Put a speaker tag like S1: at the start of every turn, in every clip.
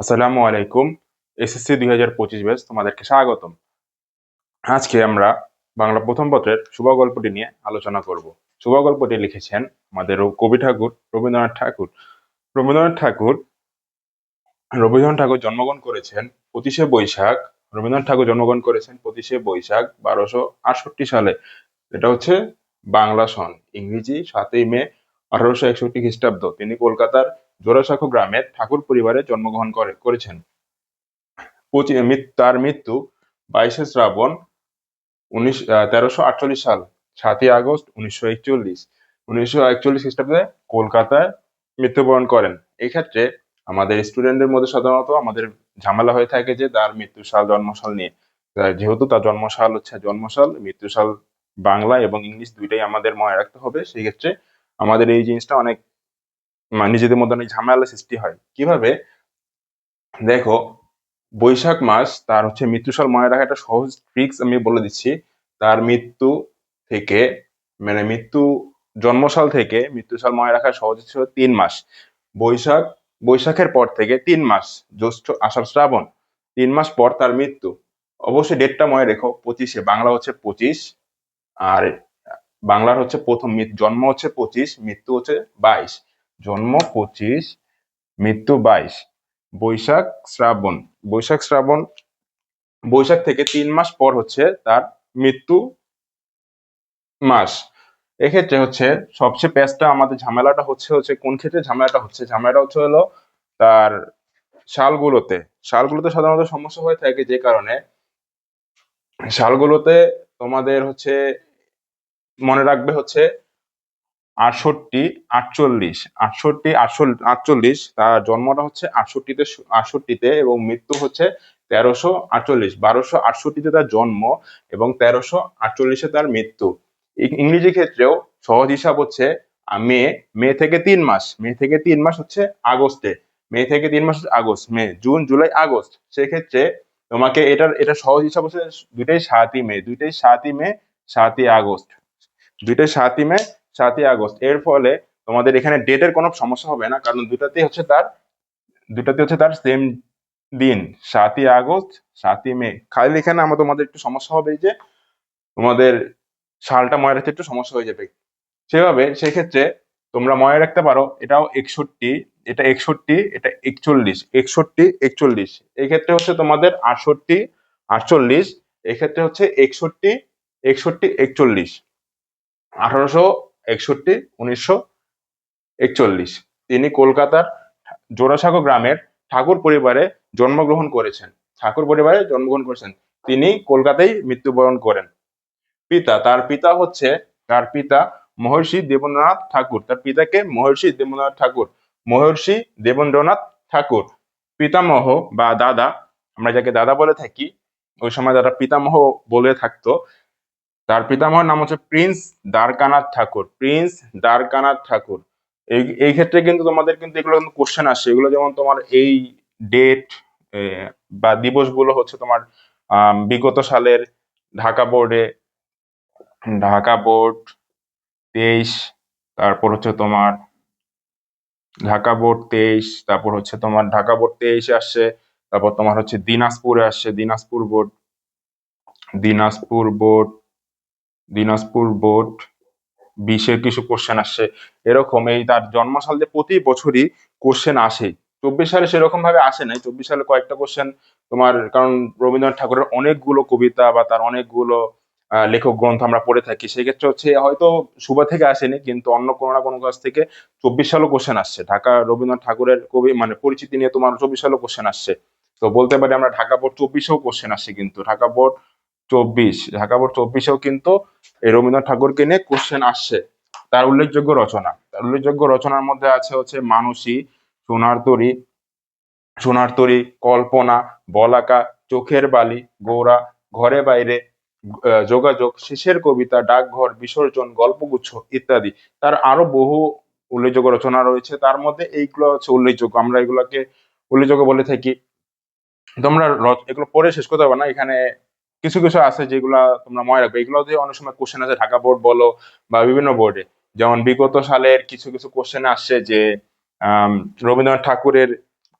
S1: আসসালামু আলাইকুম, এসএসসি দুই হাজার পঁচিশ ব্যাচ তোমাদেরকে স্বাগতম। আজকে আমরা বাংলা প্রথম পত্রের শুভ গল্পটি নিয়ে আলোচনা করব। শুভ গল্পটি লিখেছেন আমাদের কবি ঠাকুর রবীন্দ্রনাথ ঠাকুর। রবীন্দ্রনাথ ঠাকুর রবীন্দ্রনাথ ঠাকুর জন্মগ্রহণ করেছেন পঁচিশে বৈশাখ। রবীন্দ্রনাথ ঠাকুর জন্মগ্রহণ করেছেন পঁচিশে বৈশাখ বারোশো আটষট্টি সালে। এটা হচ্ছে বাংলা সন, ইংরেজি সাতই মে আঠারোশো একষট্টি খ্রিস্টাব্দ। তিনি কলকাতার জোড়াসাঁকো গ্রামের ঠাকুর পরিবারে জন্মগ্রহণ করে, করেছেন। তার মৃত্যু বাইশে শ্রাবণ উনিশ তেরোশো আটচল্লিশ সাল, সাতই আগস্ট উনিশশো একচল্লিশ। উনিশশো একচল্লিশ খ্রিস্টাব্দে কলকাতায় মৃত্যুবরণ করেন। এই ক্ষেত্রে আমাদের স্টুডেন্টদের মধ্যে সাধারণত আমাদের ঝামেলা হয়ে থাকে যে তার মৃত্যু সাল নিয়ে। যেহেতু তার জন্মসাল হচ্ছে জন্মসাল মৃত্যুসাল বাংলা এবং ইংলিশ দুইটাই আমাদের মনে রাখতে হবে, সেই ক্ষেত্রে আমাদের এই জিনিসটা অনেক নিজেদের মধ্যে অনেক ঝামেলা সৃষ্টি হয়। কীভাবে? দেখো, বৈশাখ মাস তার হচ্ছে মৃত্যুসাল মনে রাখা একটা সহজ ট্রিক্স আমি বলে দিচ্ছি। তার মৃত্যু থেকে মানে মৃত্যু জন্মসাল থেকে মৃত্যুসাল মনে রাখা সহজ ছিল তিন মাস। বৈশাখ, বৈশাখের পর থেকে তিন মাস, জ্যৈষ্ঠ, আষাঢ়, শ্রাবণ। তিন মাস পর তার মৃত্যু। অবশ্যই ডেটটা মনে রেখো, পঁচিশে, বাংলা হচ্ছে পঁচিশ। আর বাংলার হচ্ছে প্রথম জন্ম হচ্ছে পঁচিশ, মৃত্যু হচ্ছে বাইশ। জন্ম পঁচিশ, মৃত্যু বাইশ। বৈশাখ শ্রাবণ। বৈশাখ শ্রাবণ, বৈশাখ থেকে তিন মাস পর হচ্ছে তার মৃত্যু মাস। এক্ষেত্রে হচ্ছে সবচেয়ে পেস্টটা আমাদের ঝামেলাটা হচ্ছে হচ্ছে কোন ক্ষেত্রে ঝামেলাটা হচ্ছে? ঝামেলাটা হচ্ছে হলো তার সালগুলোতে সালগুলোতে সাধারণত সমস্যা হয়ে থাকে যে কারণে সালগুলোতে তোমাদের হচ্ছে মনে রাখবে হচ্ছে আটষট্টি, আটচল্লিশ। আটষট্টি, আটচল- আটচল্লিশ, তার জন্মটা হচ্ছে আটষট্টিতে আটষট্টিতে এবং মৃত্যু হচ্ছে তেরোশো আটচল্লিশ। বারোশো আটষট্টিতে তার জন্ম এবং তেরোশো আটচল্লিশে তার মৃত্যু। ইংরেজি ক্ষেত্রেও সহজ হিসাব হচ্ছে মে মে থেকে তিন মাস। মে থেকে তিন মাস হচ্ছে আগস্টে। মে থেকে তিন মাস August, May, June, July, August. সেক্ষেত্রে তোমাকে এটার, এটা সহজ হিসাব হচ্ছে দুইটাই সাতই মে, দুইটাই সাতই মে, সাতই আগস্ট। দুইটাই সাতই মে সাতই আগস্ট। এর ফলে তোমাদের এখানে ডেটের কোনো সমস্যা হবে না, কারণ দুটাতেই হচ্ছে তার দুটাতে হচ্ছে তার সেম দিন, সাতই আগস্ট, সাতই মে। খালি এখানে আমার তোমাদের একটু সমস্যা হবে যে, তোমাদের সালটা মনে রাখতে একটু সমস্যা হয়ে যাবে। সেভাবে সেক্ষেত্রে তোমরা মনে রাখতে পারো, এটাও একষট্টি, এটা একষট্টি, এটা একচল্লিশ, একষট্টি, একচল্লিশ। এই ক্ষেত্রে হচ্ছে তোমাদের আটষট্টি, আটচল্লিশ, এক্ষেত্রে হচ্ছে একষট্টি একষট্টি, একচল্লিশ। আঠারোশো একষট্টি, উনিশশো একচল্লিশ। তিনি কলকাতার জোড়াসাঁকো গ্রামের ঠাকুর পরিবারে জন্মগ্রহণ করেছেন। ঠাকুর পরিবারে জন্মগ্রহণ করেছেন। তিনি কলকাতায় মৃত্যুবরণ করেন। পিতা, তার পিতা হচ্ছে, তার পিতা মহর্ষি দেবেন্দ্রনাথ ঠাকুর। তার পিতাকে মহর্ষি দেবেন্দ্রনাথ ঠাকুর। মহর্ষি দেবেন্দ্রনাথ ঠাকুর। পিতামহ বা দাদা, আমরা যাকে দাদা বলে থাকি, ওই সময় যারা পিতামহ বলে থাকতো। তার পিতামহের নাম হচ্ছে প্রিন্স দ্বারকানাথ ঠাকুর, প্রিন্স দ্বারকানাথ ঠাকুর। এই এই ক্ষেত্রে কিন্তু তোমাদের কিন্তু এগুলো কিন্তু কোশ্চেন আসে এগুলো যেমন তোমার এই ডেট বা দিবসগুলো হচ্ছে তোমার বিগত সালের ঢাকা বোর্ডে ঢাকা বোর্ড তেইশ, তারপর হচ্ছে তোমার ঢাকা বোর্ড তেইশ, তারপর হচ্ছে তোমার ঢাকা বোর্ড তেইশে আসছে, তারপর তোমার হচ্ছে দিনাজপুরে আসছে, Dinajpur board Dinajpur board Dinajpur board বিশের কিছু কোশ্চেন আসছে এরকম এই তার জন্মসাল যে প্রতি বছরই কোশ্চেন আসে। চব্বিশ সালে সেরকম ভাবে আসে নাই। চব্বিশ সালে কয়েকটা কোশ্চেন তোমার, কারণ রবীন্দ্রনাথ ঠাকুরের অনেকগুলো কবিতা বা তার অনেকগুলো লেখক গ্রন্থ আমরা পড়ে থাকি। সেই ক্ষেত্রে হচ্ছে হয়তো সুবা থেকে আসেনি, কিন্তু অন্য কোনো না কোনো কাছ থেকে চব্বিশ সালও কোশ্চেন আসছে। ঢাকা রবীন্দ্রনাথ ঠাকুরের কবি মানে পরিচিতি নিয়ে তোমার চব্বিশ সালও কোশ্চেন আসছে। তো বলতে পারি আমরা ঢাকা বোর্ড চব্বিশেও কোশ্চেন আসছে কিন্তু। ঢাকা বোর্ড চব্বিশ, ঢাকা বোর্ড চব্বিশেও কিন্তু এই রবীন্দ্রনাথ ঠাকুরকে নিয়ে কোশ্চেন আসছে। তার উল্লেখযোগ্য রচনা। তার উল্লেখযোগ্য রচনার মধ্যে আছে হচ্ছে মানসী, সোনার তরী সোনার তরী, কল্পনা, বলাকা, চোখের বালি, গৌরা, ঘরে বাইরে যোগাযোগ, শেষের কবিতা, ডাকঘর, বিসর্জন, গল্পগুচ্ছ ইত্যাদি। তার আরও বহু উল্লেখযোগ্য রচনা রয়েছে। তার মধ্যে এইগুলো হচ্ছে উল্লেখযোগ্য। আমরা এগুলোকে উল্লেখযোগ্য বলে থাকি। তোমরা এগুলো পড়ে শেষ করতে পারবে না। এখানে কিছু কিছু আছে যেগুলা তোমরা মনে রাখবে। এগুলো অনেক সময় কোশ্চেন আছে ঢাকা বোর্ড বলো বা বিভিন্ন বোর্ডে যেমন বিগত সালের কিছু কিছু কোশ্চেন আসছে যে রবীন্দ্রনাথ ঠাকুরের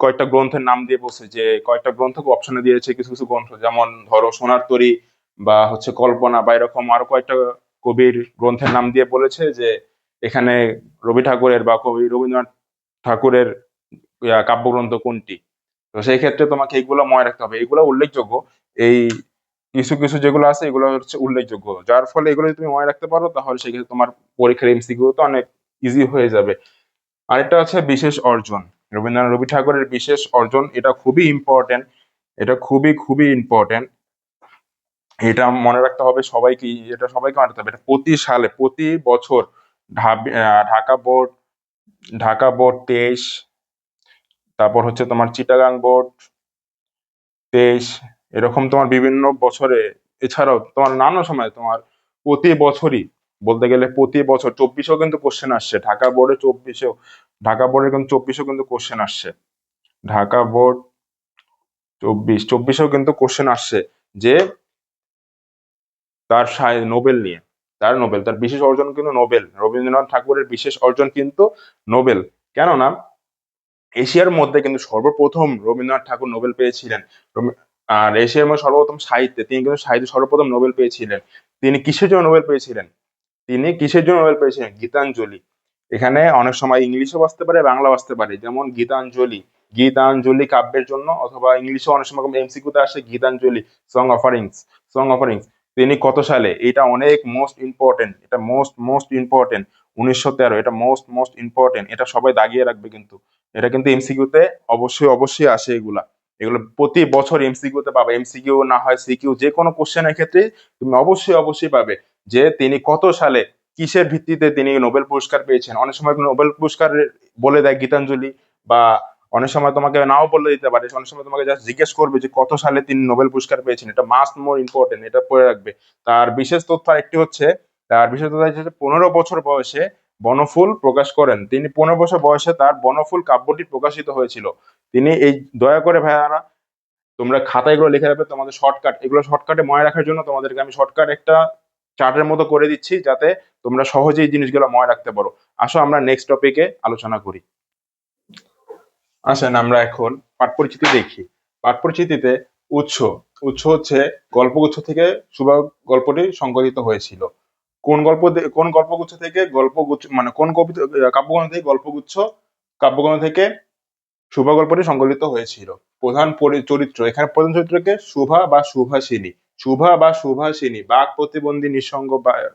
S1: কয়েকটা গ্রন্থের নাম দিয়ে বলছে যে, কয়েকটা গ্রন্থ অপশনে দিয়েছে, কিছু কিছু গ্রন্থ। যেমন ধরো সোনার তরী বা হচ্ছে কল্পনা বা এরকম আরও কয়েকটা কবির গ্রন্থের নাম দিয়ে বলেছে যে, এখানে রবি ঠাকুরের বা কবি রবীন্দ্রনাথ ঠাকুরের কাব্যগ্রন্থ কোনটি? তো সেই ক্ষেত্রে তোমাকে এইগুলো মনে রাখতে হবে। এইগুলো উল্লেখযোগ্য। এই কিছু কিছু যেগুলো আছে, এগুলো হচ্ছে উল্লেখযোগ্য। যার ফলে এগুলো তুমি মনে রাখতে পারো, তাহলে সেক্ষেত্রে তোমার পরীক্ষার এমসিকিউ তো অনেক ইজি হয়ে যাবে। আরেকটা হচ্ছে বিশেষ অর্জন। রবীন্দ্রনাথ, রবি ঠাকুরের বিশেষ অর্জন, এটা খুবই ইম্পর্টেন্ট এটা খুবই খুবই ইম্পর্টেন্ট এটা মনে রাখতে হবে সবাইকে এটা সবাইকে মনে রাখতে হবে। এটা প্রতি সালে, প্রতি বছর ঢাকা বোর্ড ঢাকা বোর্ড তেইশ, তারপর হচ্ছে তোমার চিটাগাং বোর্ড তেইশ এরকম তোমার বিভিন্ন বছরে, এছাড়াও তোমার নানা সময় তোমার প্রতি বছরই, বলতে গেলে প্রতি বছর চব্বিশেও কিন্তু কোশ্চেন আসছে। ঢাকা বোর্ডে চব্বিশেও, ঢাকা বোর্ডে কিন্তু চব্বিশেও কিন্তু কোশ্চেন আসছে। ঢাকা বোর্ড চব্বিশ, চব্বিশেও কিন্তু কোশ্চেন আসছে যে তার নোবেল নিয়ে, তার নোবেল, তার বিশেষ অর্জন কিন্তু নোবেল। রবীন্দ্রনাথ ঠাকুরের বিশেষ অর্জন কিন্তু নোবেল। কেননা, এশিয়ার মধ্যে কিন্তু সর্বপ্রথম রবীন্দ্রনাথ ঠাকুর নোবেল পেয়েছিলেন। আর এশিয়ার মধ্যে সর্বপ্রথম সাহিত্যে, তিনি কিন্তু সাহিত্যে সর্বপ্রথম নোবেল পেয়েছিলেন। তিনি কিসের জন্য নোবেল পেয়েছিলেন? তিনি কিসের জন্য নোবেল পেয়েছিলেন? গীতাঞ্জলি। এখানে অনেক সময় ইংলিশও বাঁচতে পারে বাংলা বাঁচতে পারে। যেমন গীতাঞ্জলি। গীতাঞ্জলি কাব্যের জন্য অথবা ইংলিশে অনেক সময় এমসিকিউতে আসে Gitanjali song offerings song offerings তিনি কত সালে? এটা অনেক মোস্ট ইম্পর্টেন্ট এটা মোস্ট মোস্ট ইম্পর্টেন্ট উনিশশো তেরো, এটা মোস্ট মোস্ট ইম্পর্টেন্ট এটা সবাই দাগিয়ে রাখবে কিন্তু। এটা কিন্তু এমসিকিউতে অবশ্যই অবশ্যই আসে এগুলা। এগুলো প্রতি বছর এমসিকিউতে পাবে। এমসিকিউ না হয় সিকিউ যে কোনো কোশ্চেনের ক্ষেত্রে তুমি অবশ্যই অবশ্যই পাবে যে তিনি কত সালে কিসের ভিত্তিতে তিনি নোবেল পুরস্কার পেয়েছেন। অনেক সময় নোবেল পুরস্কার বলে দেয় গীতাঞ্জলি বা অনেক সময় তোমাকে নাও বলে দিতে পারে। অনেক সময় তোমাকে জাস্ট জিজ্ঞেস করবে যে কত সালে তিনি নোবেল পুরস্কার পেয়েছেন। এটা মাস্ট মোর ইম্পর্টেন্ট এটা পড়ে রাখবে। তার বিশেষ তথ্য একটি হচ্ছে, তার বিশেষ তথ্য হচ্ছে পনেরো বছর বয়সে বনফুল প্রকাশ করেন। তিনি পনেরো বছর বয়সে তার বনফুল কাব্যটি প্রকাশিত হয়েছিল। তিনি এই দয়া করে ভাইয়ারা, তোমরা খাতায় এগুলো লিখে রাখবে, তোমাদের শর্টকাট এগুলো শর্টকাটে মনে রাখার জন্য তোমাদেরকে আমি শর্টকাট একটা চার্টের মতো করে দিচ্ছি, যাতে তোমরা সহজেই জিনিসগুলো মনে রাখতে পারো। আসো আমরা নেক্সট টপিকে আলোচনা করি। আসেন আমরা এখন পাঠ পরিচিতি দেখি। পাঠ পরিচিতিতে উৎস উৎস হচ্ছে গল্পগুচ্ছ থেকে শুভ গল্পটি সংকলিত হয়েছিল। কোন গল্প কোন গল্পগুচ্ছ থেকে গল্পগুচ্ছ মানে কোন কবিতা কাব্যগ্রন্থ থেকে গল্পগুচ্ছ কাব্যগ্রন্থ থেকে শুভ গল্পটি সংকলিত হয়েছিল। প্রধান পরি- চরিত্র, এখানে প্রধান চরিত্রকে শুভা বা সুভাষিনী শুভা বা সুভাষিনী বাক প্রতিবন্ধী নিঃসঙ্গ বা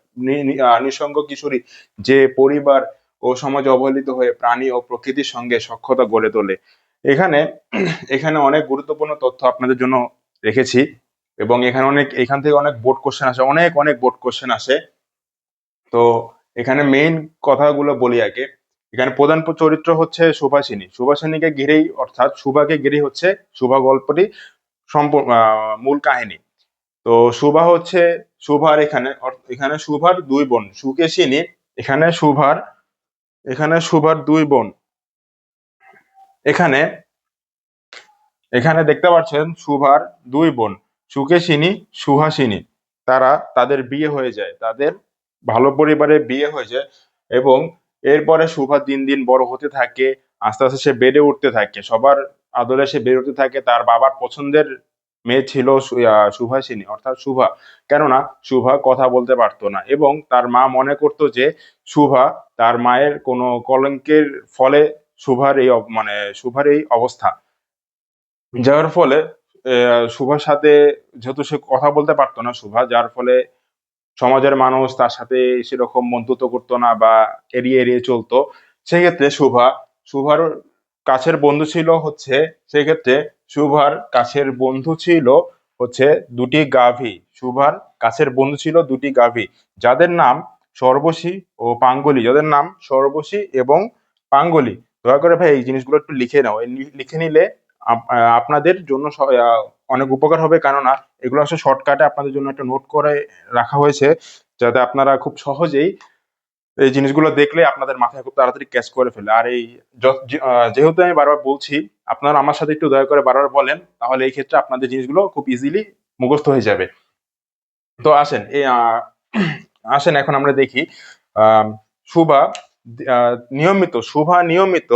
S1: নিঃসঙ্গ কিশোরী যে পরিবার ও সমাজে অবহেলিত হয়ে প্রাণী ও প্রকৃতির সঙ্গে সখ্যতা গড়ে তোলে। এখানে এখানে অনেক গুরুত্বপূর্ণ তথ্য আপনাদের জন্য রেখেছি এবং এখানে অনেক, এখান থেকে অনেক বোর্ড কোশ্চেন আসে, অনেক অনেক বোর্ড কোশ্চেন আসে। তো এখানে মেইন কথাগুলো বলি আগে। এখানে প্রধান চরিত্র হচ্ছে সুভাষিনী সুভাষিনীকে ঘিরেই, অর্থাৎ সুভাকে ঘিরেই হচ্ছে সুভা গল্পটি সম্পূর্ণ মূল কাহিনী। তো সুভা হচ্ছে সুভার এখানে এখানে সুভার দুই বোন সুকেশিনী এখানে সুভার এখানে সুভার দুই বোন। এখানে এখানে দেখতে পাচ্ছেন সুভার দুই বোন সুকেশিনী সুহাসিনী তারা তাদের বিয়ে হয়ে যায়, তাদের ভালো পরিবারে বিয়ে হয়ে যায় এবং এরপরে শুভা দিন দিন বড় হতে থাকে, আস্তে আস্তে সে বেড়ে উঠতে থাকে, সবার আদলে সে বেড়ে উঠতে থাকে, তার বাবার পছন্দের মেয়ে ছিল সুভাষিনী অর্থাৎ শুভা কেননা শুভা কথা বলতে পারতো না এবং তার মা মনে করতো যে শুভা তার মায়ের কোনো কলঙ্কের ফলে শুভার এই মানে শুভার এই অবস্থা। যার ফলে শুভার সাথে যেহেতু সে কথা বলতে পারতো না শুভা যার ফলে সমাজের মানুষ তার সাথে সেরকম বন্ধুত্ব করতো না বা এড়িয়ে এড়িয়ে চলতো। সেক্ষেত্রে শুভা শুভার কাছের বন্ধু ছিল হচ্ছে, সেক্ষেত্রে শুভার কাছের বন্ধু ছিল হচ্ছে দুটি গাভী। শুভার কাছের বন্ধু ছিল দুটি গাভী, যাদের নাম সর্বশী ও পাঙ্গলি। যাদের নাম সর্বশী এবং পাঙ্গলি। দয়া করে ভাই এই জিনিসগুলো একটু লিখে নাও। লিখে নিলে আপনাদের জন্য অনেক উপকার হবে। কেননা এগুলো আসলে শর্টকাটে আপনাদের জন্য একটা নোট করে রাখা হয়েছে, যাতে আপনারা খুব সহজেই এই জিনিসগুলো দেখলে আপনাদের মাথায় খুব তাড়াতাড়ি ক্যাচ করে ফেলে। আর এই যেহেতু আমি বারবার বলছি, আপনারা আমার সাথে একটু দয়া করে বারবার বলেন, তাহলে এই ক্ষেত্রে আপনাদের জিনিসগুলো খুব ইজিলি মুখস্থ হয়ে যাবে। তো আসেন, এই আসেন, এখন আমরা দেখি শুভা নিয়মিত শুভা নিয়মিত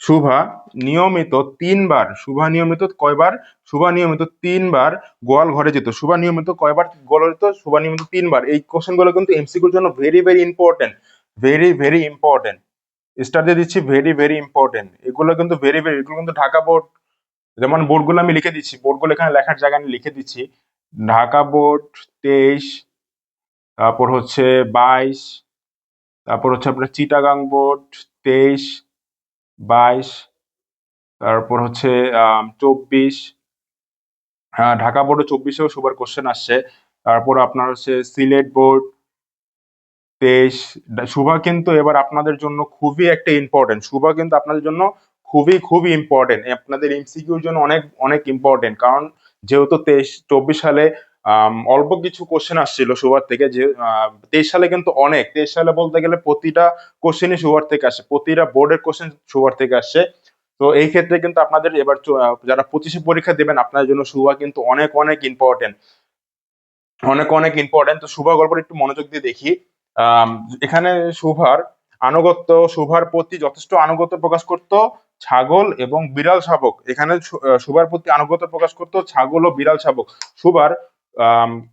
S1: শুভা নিয়মিত তিনবার, শুভা নিয়মিত কয়বার, শুভা নিয়মিত তিনবার গোয়াল ঘরে যেত। শুভা নিয়মিত কয়বার গোয়াল যেত, শুভা নিয়মিত তিনবার। এই কোশ্চেনগুলো কিন্তু এমসিকিউর জন্য very very important very very important star দিয়ে দিচ্ছি ভেরি ভেরি ইম্পর্টেন্ট এগুলো কিন্তু ভেরি ভেরি এগুলো কিন্তু ঢাকা বোর্ড যেমন বোর্ডগুলো আমি লিখে দিচ্ছি বোর্ডগুলো এখানে লেখার জায়গা আমি লিখে দিচ্ছি। ঢাকা বোর্ড তেইশ, তারপর হচ্ছে বাইশ, তারপর হচ্ছে আপনার চিটাগাং বোর্ড তেইশ বাইশ, তারপর হচ্ছে চব্বিশ। হ্যাঁ ঢাকা বোর্ডে চব্বিশেও সুপার কোশ্চেন আসছে। তারপর আপনার হচ্ছে সিলেট বোর্ড তেইশ। শুভা কিন্তু এবার আপনাদের জন্য খুবই একটা ইম্পর্টেন্ট শুভা কিন্তু আপনাদের জন্য খুবই খুবই ইম্পর্টেন্ট আপনাদের এমসিকিউর জন্য অনেক অনেক ইম্পর্টেন্ট কারণ যেহেতু তেইশ, চব্বিশ সালে অল্প কিছু কোশ্চেন আসছিল সুভার থেকে যে তেইশ সালে কিন্তু অনেক। তেইশ সালে বলতে গেলে প্রতিটা কোশ্চেনই সুবার থেকে আসে। প্রতিটা বোর্ডের কোশ্চেন সুবার থেকে আসছে তো এই ক্ষেত্রে কিন্তু আপনাদের এবার যারা পঁচিশে পরীক্ষা দেবেন আপনাদের জন্য সুভা কিন্তু অনেক অনেক ইম্পর্টেন্ট অনেক অনেক ইম্পর্টেন্ট তো সুভা গল্পটা একটু মনোযোগ দিয়ে দেখি। এখানে সুভার আনুগত্য সুভার প্রতি যথেষ্ট আনুগত্য প্রকাশ করত ছাগল এবং বিড়াল শাবক। এখানে সুভার প্রতি আনুগত্য প্রকাশ করত ছাগল ও বিড়াল শাবক। আম,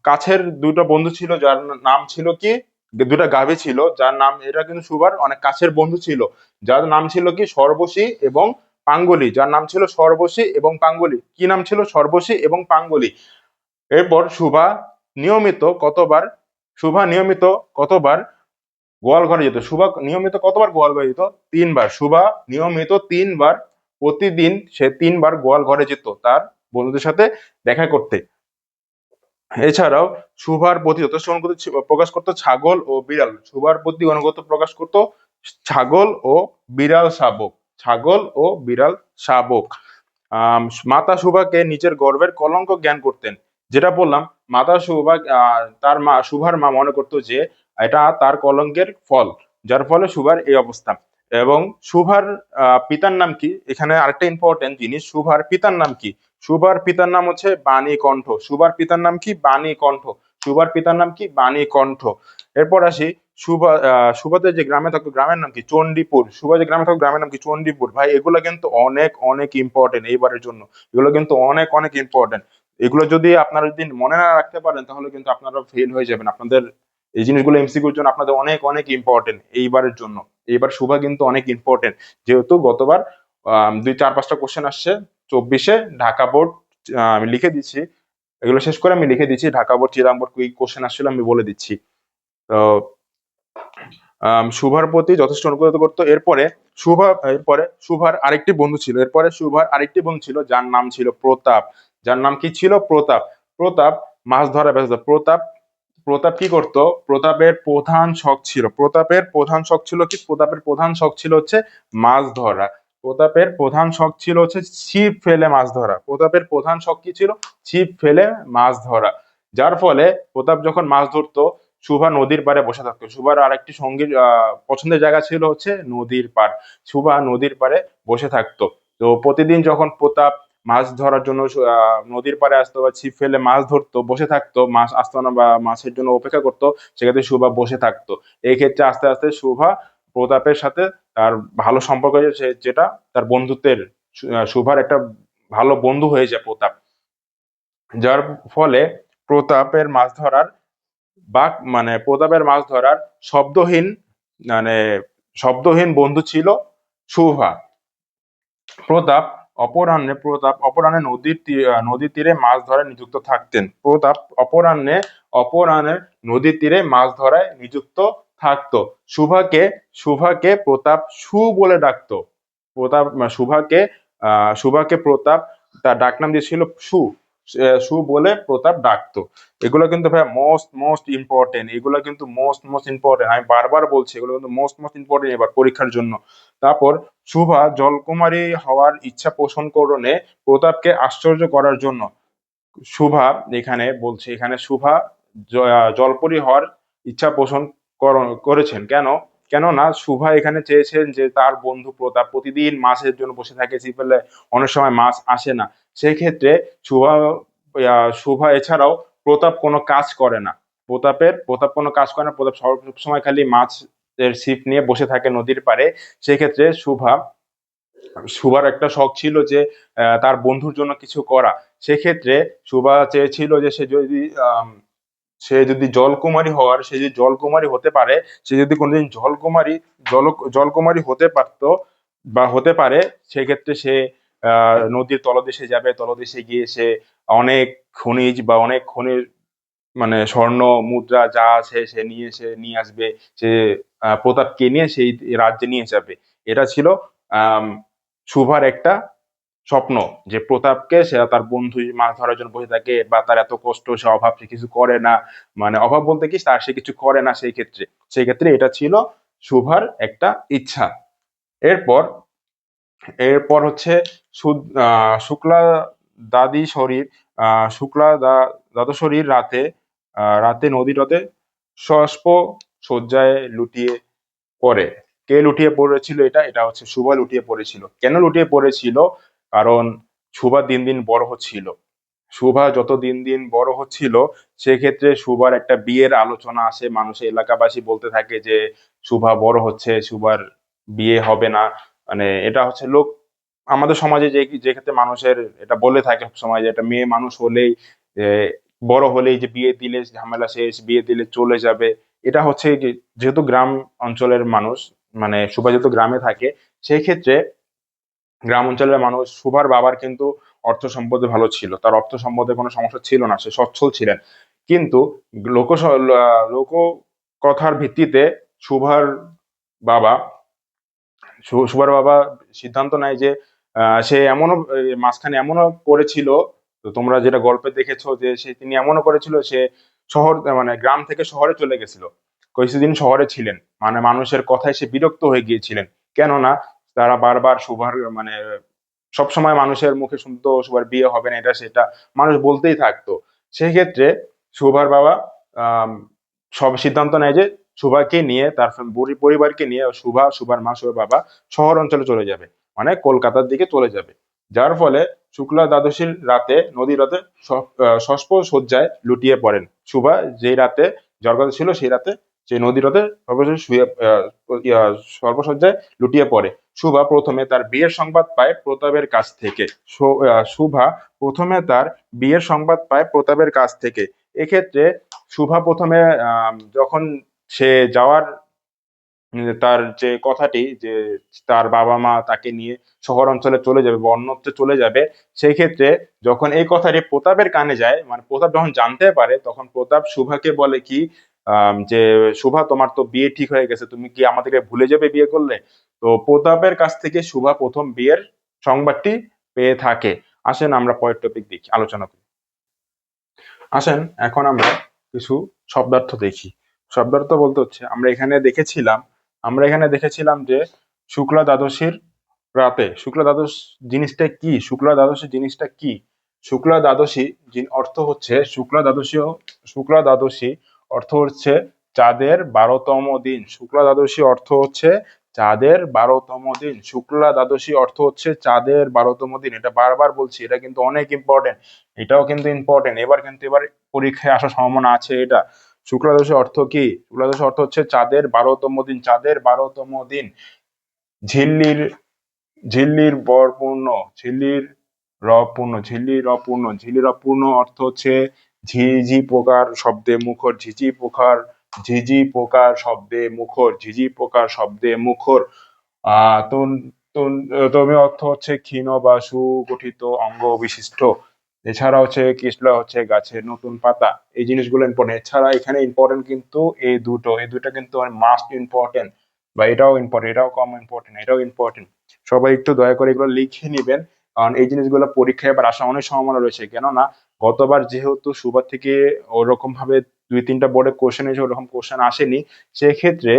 S1: কাছের দুটো বন্ধু ছিল, যার নাম ছিল কি? দুটা গাভী ছিল, যার নাম, এটা কিন্তু সুভার অনেক কাছের বন্ধু ছিল। যার নাম ছিল কি? সর্বশী এবং পাঙ্গলি। যার নাম ছিল সর্বশী এবং পাঙ্গলি। কি নাম ছিল? সর্বশী এবং পাঙ্গলি। এরপর শুভা নিয়মিত কতবার শুভা নিয়মিত কতবার গোয়াল ঘরে যেত? শুভা নিয়মিত কতবার গোয়াল ঘরে যেত? তিনবার। শুভা নিয়মিত তিনবার প্রতিদিন সে তিনবার গোয়াল ঘরে যেত তার বন্ধুদের সাথে দেখা করতে। এছাড়াও শুভার প্রতি যথেষ্ট অনুগত প্রকাশ করত ছাগল ও বিড়াল। শুভার প্রতি অনুগত প্রকাশ করত ছাগল ও বিড়াল শাবক। ছাগল ও বিড়াল শাবক। মাতা শুভাকে নিজের গর্বের কলঙ্ক জ্ঞান করতেন। যেটা বললাম মাতা আহ, তার মা শুভার মা মনে করতো যে এটা তার কলঙ্কের ফল যার ফলে শুভার এই অবস্থা। এবং আহ, পিতার নাম কি? এখানে আরেকটা ইম্পর্টেন্ট জিনিস শুভার পিতার নাম কি? শুভার পিতার নাম হচ্ছে বাণী কণ্ঠ শুভার পিতার নাম কি? বাণী কণ্ঠ শুভার পিতার নাম কি? বাণী কণ্ঠ এরপর আসি সুভা সুভাতে যে গ্রামে থাকতো, গ্রামের নাম কি? চণ্ডীপুর। সুভা যে গ্রামে থাকতো, গ্রামের নাম কি? চণ্ডীপুর। ভাই, এগুলো কিন্তু অনেক অনেক ইম্পর্টেন্ট এইবারের জন্য। এগুলো কিন্তু অনেক অনেক ইম্পর্টেন্ট এগুলো যদি আপনারা যদি মনে না রাখতে পারেন, তাহলে কিন্তু আপনারা ফেল হয়ে যাবেন। আপনাদের এই জিনিসগুলো এমসিকিউর জন্য আপনাদের অনেক অনেক ইম্পর্টেন্ট এইবারের জন্য। এইবার সুভা কিন্তু অনেক ইম্পর্টেন্ট যেহেতু গতবার দুই, চার, পাঁচটা কোশ্চেন আসছে। চব্বিশে ঢাকা বোর্ড আমি লিখে দিচ্ছি। এগুলো শেষ করে আমি লিখে দিচ্ছি। ঢাকা বোর্ড চিরাং বোর্ড কি কোশ্চেন আসছিল আমি বলে দিচ্ছি। তো শুভার প্রতি যথেষ্ট অনুগ্রহ করতো। এরপরে শুভা, এরপরে শুভার আরেকটি বন্ধু ছিল। এরপরে শুভার আরেকটি বন্ধু ছিল, যার নাম ছিল প্রতাপ। যার নাম কি ছিল? প্রতাপ। প্রতাপ মাছ ধরা ব্যস্ত। প্রতাপ প্রতাপ কি করতো? প্রতাপের প্রধান শখ ছিল। প্রতাপের প্রধান শখ ছিল কি? প্রতাপের প্রধান শখ ছিল হচ্ছে মাছ ধরা। প্রতাপের প্রধান শখ ছিল হচ্ছে ছিপ ফেলে মাছ ধরা। প্রতাপের প্রধান শখ কি ছিল? ছিপ ফেলে মাছ ধরা। যার ফলে প্রতাপ যখন মাছ ধরতো শুভা নদীর পাড়ে বসে থাকতো। শুভার আরেকটি সঙ্গীর পছন্দের জায়গা ছিল হচ্ছে নদীর পাড়। শুভা নদীর পাড়ে বসে থাকতো। তো প্রতিদিন যখন প্রতাপ মাছ ধরার জন্য নদীর পাড়ে আসতো বা ছিপ ফেলে মাছ ধরতো, বসে থাকতো, মাছ আসতো না বা মাছের জন্য অপেক্ষা করতো, সেক্ষেত্রে শুভা বসে থাকতো। এই ক্ষেত্রে আস্তে আস্তে শুভা প্রতাপের সাথে তার ভালো সম্পর্ক হয়েছে যেটা তার বন্ধুত্বের শুভার একটা ভালো বন্ধু হয়ে যায় প্রতাপ। যার ফলে প্রতাপের মাছ ধরার বা মানে প্রতাপের মাছ ধরার শব্দহীন মানে শব্দহীন বন্ধু ছিল শুভা প্রতাপ অপরাহ্নে প্রতাপ অপরাহ্নে নদীর নদীর তীরে মাছ ধরায় নিযুক্ত থাকতেন। প্রতাপ অপরাহ্নে অপরাহ্নে নদীর তীরে মাছ ধরায় নিযুক্ত থাকতো। শুভাকে শুভাকে প্রতাপ সু বলে ডাকতো। প্রতাপ শুভাকে, আহ, শুভাকে প্রতাপ, তার ডাকনাম দিয়েছিল সু সু বলে প্রতাপ ডাকতো। এগুলো কিন্তু ভাই মোস্ট মোস্ট ইম্পর্টেন্ট এগুলো কিন্তু মোস্ট মোস্ট ইম্পর্টেন্ট আমি বারবার বলছি, এগুলো কিন্তু মোস্ট মোস্ট ইম্পর্টেন্ট এবার পরীক্ষার জন্য। তারপর শুভা জলকুমারী হওয়ার ইচ্ছা পোষণ করণে প্রতাপকে আশ্চর্য করার জন্য শুভা এখানে বলছে, এখানে শুভা জ- জলপরি হওয়ার ইচ্ছা পোষণ করেছেন। কেন? কেননা শুভা এখানে চেয়েছেন যে তার বন্ধু প্রতাপ প্রতিদিন মাছের জন্য বসে থাকে সিপেলে অনেক সময় মাছ আসে না। সেই ক্ষেত্রে শুভা শুভা এছাড়াও প্রতাপ কোনো কাজ করে না। প্রতাপের, প্রতাপ কোনো কাজ করে না। প্রতাপ সব সময় খালি মাছ এর ছিপ নিয়ে বসে থাকে নদীর পাড়ে। সেক্ষেত্রে শুভা সুভার একটা শখ ছিল যে তার বন্ধুর জন্য কিছু করা। সেক্ষেত্রে সুভা চেয়েছিল যে সে যদি সে যদি জলকুমারী হওয়ার, সে যদি জলকুমারী হতে পারে, সে যদি কোনোদিন জলকুমারী, জল, জলকুমারী হতে পারতো বা হতে পারে, সেক্ষেত্রে সে নদীর তলদেশে যাবে, তলদেশে গিয়ে সে অনেক খনিজ বা অনেক খনিজ মানে স্বর্ণ, মুদ্রা যা আছে সে নিয়ে সে নিয়ে আসবে, সে প্রতাপকে নিয়ে সেই রাজ্যে নিয়ে যাবে। এটা ছিল সুভার একটা স্বপ্ন যে প্রতাপকে সে তার বন্ধু মাছ ধরার জন্য বসে থাকে বা তার এত কষ্ট, সে অভাব, সে কিছু করে না। মানে অভাব বলতে কি, তার সে কিছু করে না সেই ক্ষেত্রে। সেই ক্ষেত্রে এটা ছিল শুভার একটা ইচ্ছা। এরপর এরপর হচ্ছে শুক্লা দাদি শরীর শুক্লা দা, দাদু শরীর রাতে রাতে নদী রথে সস্প শয্যায় লুটিয়ে পড়ে। কে লুটিয়ে পড়েছিল এটা? এটা হচ্ছে সুভা লুটিয়ে পড়েছিল। কেন লুটিয়ে পড়েছিল? কারণ সুভা দিন দিন বড় হচ্ছিল। সুভা যত দিন দিন বড় হচ্ছিল, সেক্ষেত্রে সুভার একটা বিয়ের আলোচনা আসে। মানুষের এলাকাবাসী বলতে থাকে যে, সুভা বড় হচ্ছে, সুভার বিয়ে হবে না। মানে এটা হচ্ছে লোক, আমাদের সমাজে যে যে ক্ষেত্রে মানুষের এটা বলে থাকে সমাজে একটা মেয়ে মানুষ হলেই বড় হলেই যে বিয়ে দিলে ঝামেলা শেষ, বিয়ে দিলে চলে যাবে। এটা হচ্ছে যেহেতু গ্রাম অঞ্চলের মানুষ মানে সুভা যেহেতু গ্রামে থাকে সেই ক্ষেত্রে গ্রাম অঞ্চলের মানুষ, সুভার বাবার কিন্তু অর্থ সম্পদে ভালো ছিল। তার অর্থ সম্পদে কোনো সমস্যা ছিল না, সে সচ্ছল ছিলেন। কিন্তু লোক লোক কথার ভিত্তিতে সুভার বাবা সুভার বাবা সিদ্ধান্ত নেয় যে সে এমনও মাঝখানে এমনও করেছিল, তো তোমরা যেটা গল্পে দেখেছ যে, সে তিনি এমনও করেছিল, সে শহর মানে গ্রাম থেকে শহরে চলে গেছিল। কিছুদিন শহরে ছিলেন মানে মানুষের কথায় সে বিরক্ত হয়ে গিয়েছিলেন। কেননা তারা বারবার সুভার মানে সবসময় মানুষের মুখে শুনতো সুভার বিয়ে হবে না, এটা সেটা। মানুষ বলতেই থাকতো। সেই ক্ষেত্রে সুভার বাবা সব সিদ্ধান্ত নেয় যে সুভাকে নিয়ে, তার বুড়ি, পরিবারকে নিয়ে সুভা, সুভার মা, সুভার বাবা শহর অঞ্চলে চলে যাবে। মানে কলকাতার দিকে চলে যাবে। যার ফলে শুক্লা দ্বাদশীর রাতে নদী রাতে সস্প শয্যায় লুটিয়ে পড়েন। সুভা যেই রাতে জর্গত ছিল, সেই রাতে, সেই নদী রাতে সর্বশেষ শুয়ে সর্বশয্যায় লুটিয়ে পড়ে। সুভা প্রথমে তার বিয়ের সংবাদ পায় প্রতাপের কাছ থেকে। সুভা প্রথমে তার বিয়ের সংবাদ পায় প্রতাপের কাছ থেকে। এক্ষেত্রে সুভা প্রথমে যখন সে যাওয়ার তার যে কথাটি যে তার বাবা মা তাকে নিয়ে শহর অঞ্চলে চলে যাবে বা অন্যত্র চলে যাবে, সেই ক্ষেত্রে যখন এই কথাটি প্রতাপের কানে যায় মানে প্রতাপ যখন জানতে পারে, তখন প্রতাপ সুভাকে বলে কি যে সুভা তোমার তো বিয়ে ঠিক হয়ে গেছে, তুমি কি আমাদেরকে ভুলে যাবে বিয়ে করলে? তো প্রতাপের কাছ থেকে সুভা প্রথম বিয়ের সংবাদটি পেয়ে থাকে। আসেন আমরা পরের টপিক দেখি, আলোচনা করি। আসেন, এখন আমরা কিছু শব্দার্থ দেখি। শব্দার্থ বলতে হচ্ছে, আমরা এখানে দেখেছিলাম, আমরা এখানে দেখেছিলাম যে শুক্লা দ্বাদশীর রাতে, শুক্লা দ্বাদশ জিনিসটা কি? শুক্লা দ্বাদশী জিনিসটা কি? শুক্লা দ্বাদশী অর্থ হচ্ছে শুক্লা দ্বাদশী শুক্লা দ্বাদশী অর্থ হচ্ছে চাঁদের বারোতম দিন, শুক্লা দ্বাদশী অর্থ হচ্ছে চাঁদের বারোতম দিন, শুক্লা দ্বাদশী অর্থ হচ্ছে চাঁদের বারোতম দিন। এটা বারবার বলছি, এটা কিন্তু অনেক ইম্পর্টেন্ট এটাও কিন্তু ইম্পর্টেন্ট এবার কিন্তু এবার পরীক্ষায় আসার সম্ভাবনা আছে এটা। শুক্লা শুক্লাদশী অর্থ কি? শুক্লা শুক্লাদশী অর্থ হচ্ছে চাঁদের বারোতম দিন চাঁদের বারোতম দিন ঝিল্লির ঝিল্লির বর পূর্ণ ঝিল্লির র পূর্ণ ঝিল্লির অপূর্ণ ঝিল্লির অপূর্ণ অর্থ হচ্ছে ঝিঝি পোকার শব্দে মুখর, ঝিঝি পোকার ঝিঝি পোকার শব্দে মুখর, ঝিঝি পোকার শব্দে মুখর। তবে অর্থ হচ্ছে ক্ষীণ বা সুগঠিত অঙ্গ বিশিষ্ট। এছাড়া হচ্ছে কৃষ্ণ হচ্ছে গাছের নতুন পাতা। এই জিনিসগুলো ইম্পর্টেন্ট এছাড়া এখানে ইম্পর্টেন্ট কিন্তু এই দুটো। এই দুটো কিন্তু মাস্ট ইম্পর্টেন্ট বা এটাও ইম্পর্টেন্ট এটাও কম ইম্পর্টেন্ট এটাও ইম্পর্টেন্ট সবাই একটু দয়া করে এগুলো লিখে নিবেন। কারণ এই জিনিসগুলো পরীক্ষায় এবার আসা অনেক সম্ভাবনা রয়েছে। কেননা গতবার যেহেতু সুবার থেকে ওরকম ভাবে দুই তিনটা বোর্ডে কোশ্চেন এসে ওরকম কোশ্চেন আসেনি, সেক্ষেত্রে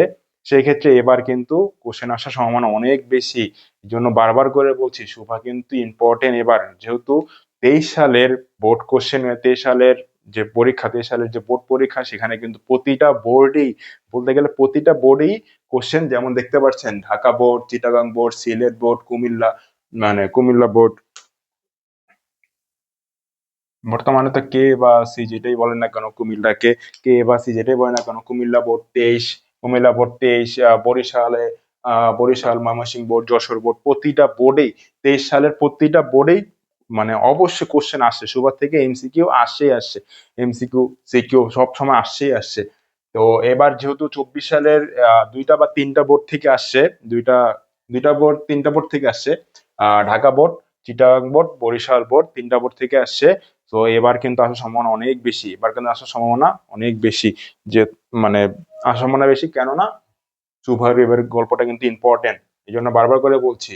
S1: সেক্ষেত্রে এবার কিন্তু কোশ্চেন আসার সম্ভাবনা অনেক বেশি। এই জন্য বারবার করে বলছি, সুভা কিন্তু ইম্পর্টেন্ট এবার। যেহেতু তেইশ সালের বোর্ড কোশ্চেন তেইশ সালের যে পরীক্ষা, তেইশ সালের যে বোর্ড পরীক্ষা, সেখানে কিন্তু প্রতিটা বোর্ডেই বলতে গেলে প্রতিটা বোর্ডেই কোশ্চেন যেমন দেখতে পাচ্ছেন, Dhaka board Chittagong board Sylhet board Comilla মানে কুমিল্লা বোর্ড বর্তমানে তো কে বা সি যেটাই বলেন না কেন কুমিল্লাকে কে কে বা সি যেটাই বলেন না কেন কুমিল্লা বোর্ড তেইশ, কুমিল্লা বোর্ড তেইশ বরিশালে বরিশাল ময়মনসিংহ বোর্ড যশোর বোর্ড প্রতিটা বোর্ডেই তেইশ সালের প্রতিটা বোর্ডেই মানে অবশ্যই কোশ্চেন আসছে সুবার থেকে এমসিকিউ আসছে আসছে এমসিকিউ সিকিউ সব সময় আসছেই আসছে তো এবার যেহেতু চব্বিশ সালের দুইটা বা তিনটা বোর্ড থেকে আসছে দুইটা দুইটা বোর্ড তিনটা বোর্ড থেকে আসছে Dhaka board, Chittagong board, Barishal board তিনটা বোর্ড থেকে আসছে। তো এবার কিন্তু আসার সম্ভাবনা অনেক বেশি। এবার কিন্তু আসার সম্ভাবনা অনেক বেশি। যে মানে আসার সম্ভাবনা বেশি কেননা সুভার এবার গল্পটা কিন্তু ইম্পর্টেন্ট এই জন্য বারবার করে বলছি,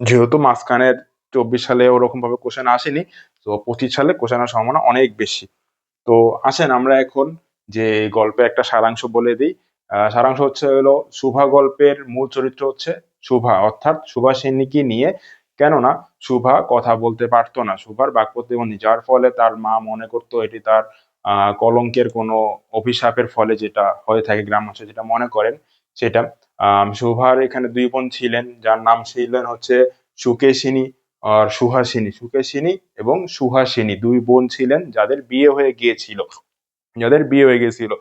S1: যেহেতু মাঝখানের চব্বিশ সালে ওরকম ভাবে কোশ্চেন আসেনি, তো পঁচিশ সালে কোশ্চেন আসার সম্ভাবনা অনেক বেশি। তো আসেন আমরা এখন যে গল্পে একটা সারাংশ বলে দিই। সারাংশ হচ্ছে হলো শুভা গল্পের মূল চরিত্র হচ্ছে শুভা। অর্থাৎ সুভা সেনকে নিয়ে কেননা শুভা কথা বলতে পারতো না। শুভার বাক প্রতিবন্ধী যার ফলে তার মা মনে করতো এটি তার কলঙ্কের কোনো অভিশাপের ফলে যেটা হয়ে থাকে গ্রাম অঞ্চলে যেটা মনে করেন সেটা। শুভার এখানে দুই বোন ছিলেন, যার নাম ছিলেন হচ্ছে সুকেশিনী আর সুহাসিনী। সুকেশিনী এবং সুহাসিনী দুই বোন ছিলেন যাদের বিয়ে হয়ে গিয়েছিল। যাদের বিয়ে হয়ে গিয়েছিল।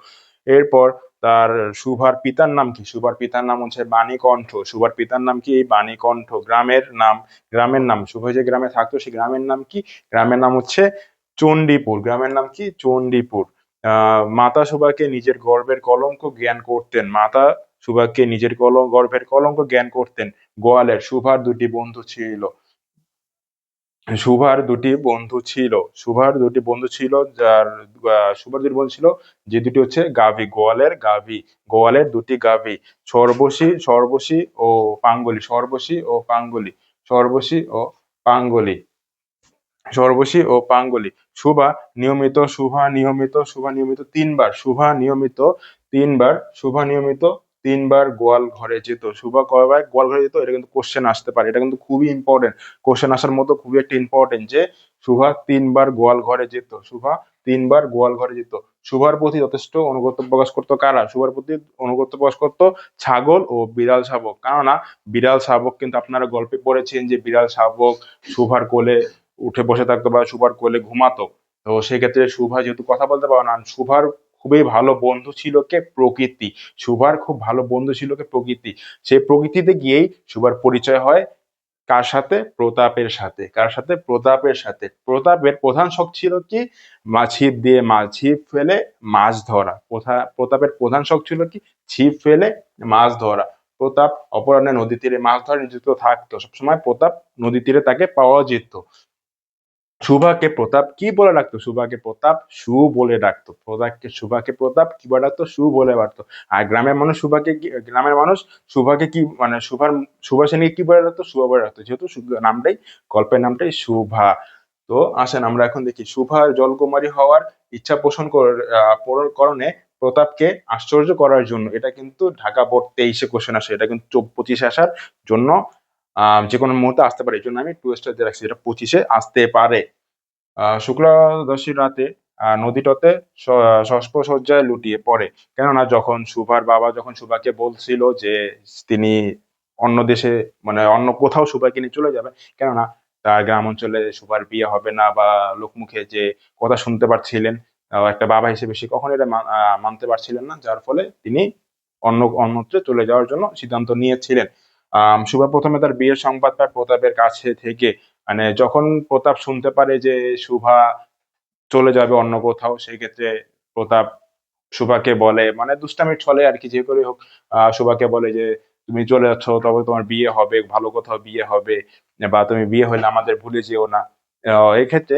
S1: এরপর তার সুভার পিতার নাম কি? সুভার পিতার নাম হচ্ছে বাণীকণ্ঠ। সুভার পিতার নাম কি? এই বাণীকণ্ঠ গ্রামের নাম গ্রামের নাম, শুভ যে গ্রামে থাকতো সেই গ্রামের নাম কি? গ্রামের নাম হচ্ছে চণ্ডীপুর। গ্রামের নাম কি? চণ্ডীপুর। মাতা সুভাকে নিজের গর্বের কলঙ্ক জ্ঞান করতেন। মাতা সুভাকে নিজের কল গর্ভের কলঙ্ক জ্ঞান করতেন। গোয়ালের সুভার দুটি বন্ধু ছিল। সুভার দুটি বন্ধু ছিল। সুভার দুটি বন্ধু ছিল যার সুভার দুটি বন্ধু ছিল যে দুটি হচ্ছে গাভী গোয়ালের গাভী। গোয়ালের দুটি গাভী, সর্বশী সর্বশী ও পাঙ্গলি। সর্বশী ও পাঙ্গলি, সর্বশী ও পাঙ্গলি, সর্বশী ও পাঙ্গলি। শুভা নিয়মিত শুভা নিয়মিত শুভা নিয়মিত তিনবার শুভা নিয়মিত তিনবার শুভা নিয়মিত তিনবার গোয়াল ঘরে যেত। সুভা কয়বার গোয়াল ঘরে যেত, এটা কিন্তু কোশ্চেন আসতে পারে। এটা কিন্তু খুবই ইম্পর্টেন্ট কোশ্চেন আসার মতো খুবই একটা ইম্পর্টেন্ট যে, সুভা তিনবার গোয়াল ঘরে যেত। সুভা তিনবার গোয়াল ঘরে যেত। সুভার প্রতি যথেষ্ট অনুগত প্রকাশ করতো কারা? সুভার প্রতি অনুগত প্রকাশ করতো ছাগল ও বিড়াল শাবক। কেননা, বিড়াল শাবক কিন্তু আপনারা গল্পে পড়েছেন যে, বিড়াল শাবক সুভার কোলে উঠে বসে থাকতো বা সুভার কোলে ঘুমাতো। তো সেক্ষেত্রে সুভা যেহেতু কথা বলতে পারে না শুভার খুবই ভালো বন্ধু ছিল কে প্রকৃতি। শুভার খুব ভালো বন্ধু ছিল কে প্রকৃতি। সেই প্রকৃতিতে গিয়েই শুভার পরিচয় হয় কার সাথে? প্রতাপের সাথে। কার সাথে? প্রতাপের সাথে। প্রতাপের প্রধান শখ ছিল কি? ছিপ দিয়ে মাছ, ছিপ ফেলে মাছ ধরা। প্রতাপের প্রধান শখ ছিল কি? ছিপ ফেলে মাছ ধরা। প্রতাপ অপরাহ্নে নদী তীরে মাছ ধরা নিযুক্ত থাকতো। সবসময় প্রতাপ নদী তীরে তাকে পাওয়া যেত। সুভাকে প্রতাপ কি বলে ডাকতো? সুভাকে প্রতাপ সু বলে ডাকতো। প্রতাপকে সুভাকে প্রতাপ কি বলে ডাকতো? সু বলে ডাকতো। আর গ্রামের মানুষ সুভাকে গ্রামের মানুষ সুভাকে কি মানে সুভার সুভাষিনীকে কি বলে ডাকতো? শুভা বলে ডাকতো। যেহেতু নামটাই, গল্পের নামটাই শুভা। তো আসেন আমরা এখন দেখি সুভার জলকুমারী হওয়ার ইচ্ছা পোষণ করণে প্রতাপকে আশ্চর্য করার জন্য। এটা কিন্তু ঢাকা বোর্ড তেইশে কোশ্চেন আসে। এটা কিন্তু পঁচিশে আসার জন্য যে কোনো মুহূর্তে আসতে পারে। এই জন্য আমি টু স্টার রাখছি এটা পঁচিশে আসতে পারে। আহ, শুক্লাদশীর রাতে নদীটাতে স- সস্পসজ্জায় লুটিয়ে পড়ে। কেননা যখন সুভার বাবা যখন সুভাকে বলছিল যে তিনি অন্য দেশে মানে অন্য কোথাও সুভাকে নিয়ে চলে যাবে কেননা তার গ্রাম অঞ্চলে সুভার বিয়ে হবে না বা লোকমুখে যে কথা শুনতে পারছিলেন একটা বাবা হিসেবে সে কখনো এটা মানতে পারছিলেন না। যার ফলে তিনি অন্য অন্যত্রে চলে যাওয়ার জন্য সিদ্ধান্ত নিয়েছিলেন। সুভা প্রথমে তার বিয়ের সংবাদ পায় প্রতাপের কাছে থেকে। মানে যখন প্রতাপ শুনতে পারে যে শুভা চলে যাবে অন্য কোথাও সেই ক্ষেত্রে প্রতাপ সুভাকে বলে মানে দুষ্টামির ছলে আর কি যে করে হোক সুভাকে বলে যে তুমি চলে যাচ্ছ তবে তোমার বিয়ে হবে ভালো কোথাও বিয়ে হবে বা তুমি বিয়ে হলে আমাদের ভুলে যেও না। এক্ষেত্রে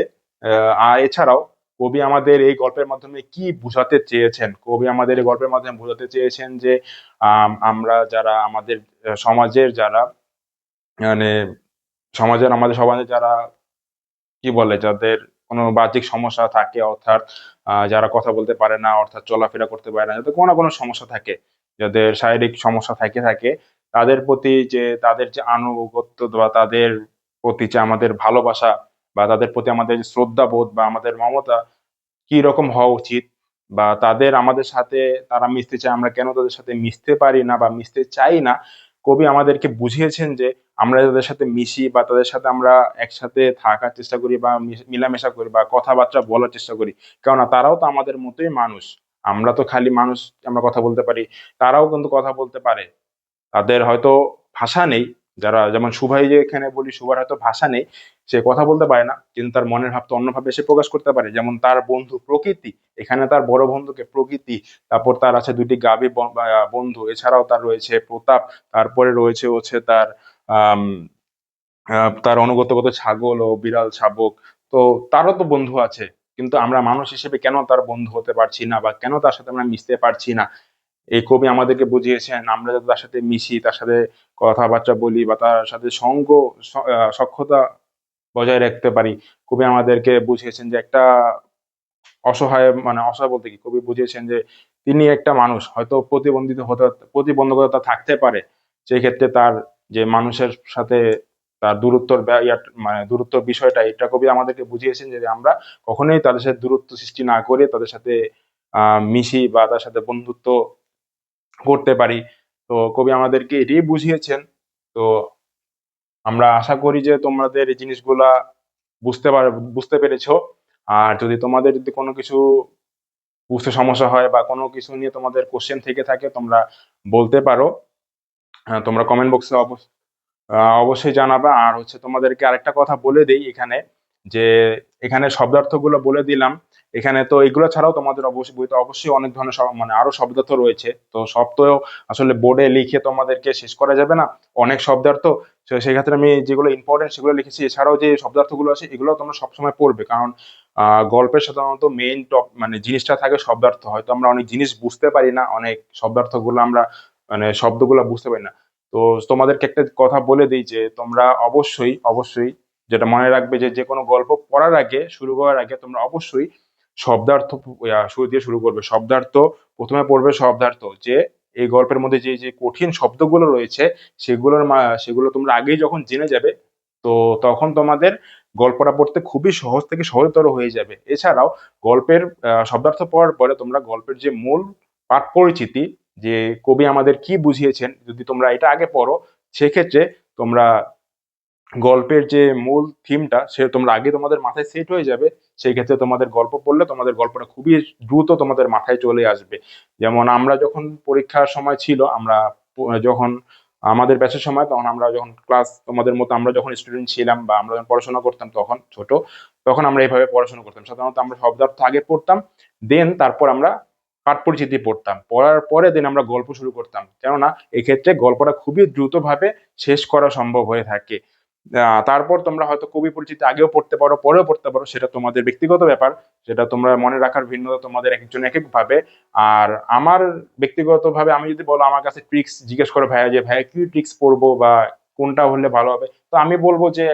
S1: আহ, এছাড়াও কবি আমাদের এই গল্পের মাধ্যমে কি বোঝাতে চেয়েছেন? কবি আমাদের এই গল্পের মাধ্যমে বোঝাতে চেয়েছেন যে আমরা যারা আমাদের সমাজের যারা মানে সমাজের আমাদের সমাজে যারা, কি বলে, যাদের কোনো বাহ্যিক সমস্যা থাকে, অর্থাৎ যারা কথা বলতে পারে না, অর্থাৎ চলাফেরা করতে পারে না, যাদের কোনো কোনো সমস্যা থাকে, যাদের শারীরিক সমস্যা থাকে থাকে, তাদের প্রতি যে, তাদের যে আনুগত্য বা তাদের প্রতি যে আমাদের ভালোবাসা বা তাদের প্রতি আমাদের শ্রদ্ধাবোধ বা আমাদের মমতা কি রকম হওয়া উচিত? বা তাদের আমাদের সাথে তারা মিশতে চায়, আমরা কেন তাদের সাথে মিশতে পারি না বা মিশতে চাই না? কবি আমাদেরকে বুঝিয়েছেন যে আমরা তাদের সাথে মিশি বা তাদের সাথে আমরা একসাথে থাকার চেষ্টা করি বা মিশ- মিলামেশা করি বা কথাবার্তা বলার চেষ্টা করি। কেননা তারাও তো আমাদের মতোই মানুষ। আমরা তো খালি মানুষ, আমরা কথা বলতে পারি। তারাও কিন্তু কথা বলতে পারে। তাদের হয়তো ভাষা নেই। যারা, যেমন সুভাই যে এখানে বলি, সুভার হয়তো ভাষা নেই। সে কথা বলতে পারে না কিন্তু তার মনের ভাব তো অন্যভাবে সে প্রকাশ করতে পারে। যেমন তার বন্ধু প্রকৃতি এখানে তার বড় বন্ধুকে প্রকৃতি তারপর তার আছে দুটি গাভী বন্ধু এছাড়াও তার রয়েছে প্রতাপ তারপরে রয়েছে হচ্ছে তার তার অনুগতগত ছাগল ও বিড়াল শাবক। তো তারও তো বন্ধু আছে কিন্তু আমরা মানুষ হিসেবে কেন তার বন্ধু হতে পারছি না বা কেন তার সাথে আমরা মিশতে পারছি না? এই কবি আমাদেরকে বুঝিয়েছেন আমরা যাতে তার সাথে মিশি তার সাথে কথাবার্তা বলি বা তার সাথে সঙ্গ স- আহ, সখ্যতা বজায় রাখতে পারি। কবি আমাদেরকে বুঝিয়েছেন যে একটা অসহায় মানে অসহায় বলতে কি? কবি বুঝিয়েছেন যে তিনি একটা মানুষ, হয়তো প্রতিবন্ধিত হতে, প্রতিবন্ধকতা থাকতে পারে। সেই ক্ষেত্রে তার যে মানুষের সাথে তার ইয়া- মানে দূরত্ব বিষয়টা, এটা কবি আমাদেরকে বুঝিয়েছেন যে আমরা কখনোই তাদের সাথে দূরত্ব সৃষ্টি না করে তাদের সাথে মিশি বা তার সাথে বন্ধুত্ব করতে পারি। তো কবি আমাদেরকে এটাই বুঝিয়েছেন। তো আমরা আশা করি যে তোমাদের এই জিনিসগুলা বুঝতে পার, বুঝতে পেরেছ। আর যদি তোমাদের যদি কোনো কিছু বুঝতে সমস্যা হয় বা কোনো কিছু নিয়ে তোমাদের কোশ্চেন থেকে থাকে, তোমরা বলতে পারো। তোমরা কমেন্ট বক্সে অবশ্যই জানাবে। আর হচ্ছে তোমাদেরকে আরেকটা কথা বলে দেই এখানে। যে এখানে শব্দার্থগুলো বলে দিলাম। এখানে তো এগুলো ছাড়াও তোমাদের অবশ্যই বইতে অবশ্যই অনেক ধরনের মানে আরও শব্দার্থ রয়েছে। তো তো আসলে বোর্ডে লিখে তোমাদেরকে শেষ করা যাবে না। অনেক শব্দার্থ। তো সেই ক্ষেত্রে আমি যেগুলো ইম্পর্টেন্ট সেগুলো লিখেছি। এছাড়াও যে শব্দার্থগুলো আছে এগুলো তোমরা সবসময় পড়বে। কারণ গল্পের সাধারণত মেইন টপ মানে জিনিসটা থাকে শব্দার্থ। হয়তো আমরা অনেক জিনিস বুঝতে পারি না, অনেক শব্দার্থগুলো আমরা মানে শব্দগুলো বুঝতে পারি না। তো তোমাদেরকে একটা কথা বলে দিই যে তোমরা অবশ্যই অবশ্যই যেটা মনে রাখবে যে যে কোনো গল্প পড়ার আগে, শুরু করার আগে তোমরা অবশ্যই শব্দার্থ শুরু দিয়ে শুরু করবে। শব্দার্থ, প্রথমে পড়বে শব্দার্থ। যে, এই গল্পের মধ্যে যে যে কঠিন শব্দগুলো রয়েছে, সেগুলোর সেগুলো তোমরা আগেই যখন জেনে যাবে, তো তখন তোমাদের গল্পটা পড়তে খুবই সহজ থেকে সহজতর হয়ে যাবে। এছাড়াও গল্পের শব্দার্থ পড়ার পরে তোমরা গল্পের যে মূল পাঠ পরিচিতি, যে কবি আমাদের কি বুঝিয়েছেন, যদি তোমরা এটা আগে পড়ো, সেক্ষেত্রে তোমরা গল্পের যে মূল থিমটা সে তোমরা আগে তোমাদের মাথায় সেট হয়ে যাবে, সেই ক্ষেত্রে তোমাদের গল্প পড়লে তোমাদের গল্পটা খুবই দ্রুত তোমাদের মাথায় চলে আসবে। যেমন আমরা যখন পরীক্ষার সময় ছিল, আমরা যখন আমাদের ব্যাচের সময়, তখন আমরা যখন ক্লাস তোমাদের মতো আমরা যখন স্টুডেন্ট ছিলাম বা আমরা যখন পড়াশোনা করতাম তখন, ছোট, তখন আমরা এইভাবে পড়াশোনা করতাম। সাধারণত আমরা শব্দার্থ আগে পড়তাম দেন তারপর আমরা পাঠ পরিচিতি পড়তাম। পড়ার পরে দেন আমরা গল্প শুরু করতাম। কেননা, এক্ষেত্রে গল্পটা খুবই দ্রুতভাবে শেষ করা সম্ভব হয়ে থাকে। তারপর তোমরা হয়তো কবি পরিচিতি আগেও পড়তে পারো, পরেও পড়তে পারো, সেটা তোমাদের ব্যক্তিগত ব্যাপার, সেটা তোমরা মনে রাখার ভিন্নতা তোমাদের এক একজন এক এক ভাবে আর আমার ব্যক্তিগত ভাবে আমি যদি বলো, আমার কাছে ট্রিক্স জিজ্ঞেস করো ভাইয়া যে, ভাইয়া, কি ট্রিক্স পড়ব বা কোনটা হলে ভালো হবে? তো আমি বলব যে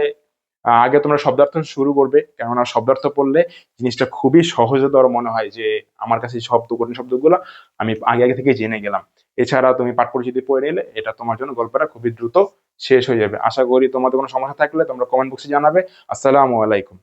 S1: আগে তোমরা শব্দার্থ শুরু করবে, কেননা শব্দার্থ পড়লে জিনিসটা খুবই সহজতর মনে হয় যে, আমার কাছে শব্দ, কঠিন শব্দগুলো আমি আগে আগে থেকে জেনে গেলাম। এছাড়া তুমি পাঠ পরিচিতি পড়ে নিলে এটা তোমার জন্য গল্পটা খুবই দ্রুত শেষ হয়ে যাবে। আশা করি তোমাদের কোনো সমস্যা থাকলে তোমরা কমেন্ট বক্সে জানাবে। আসসালামু আলাইকুম।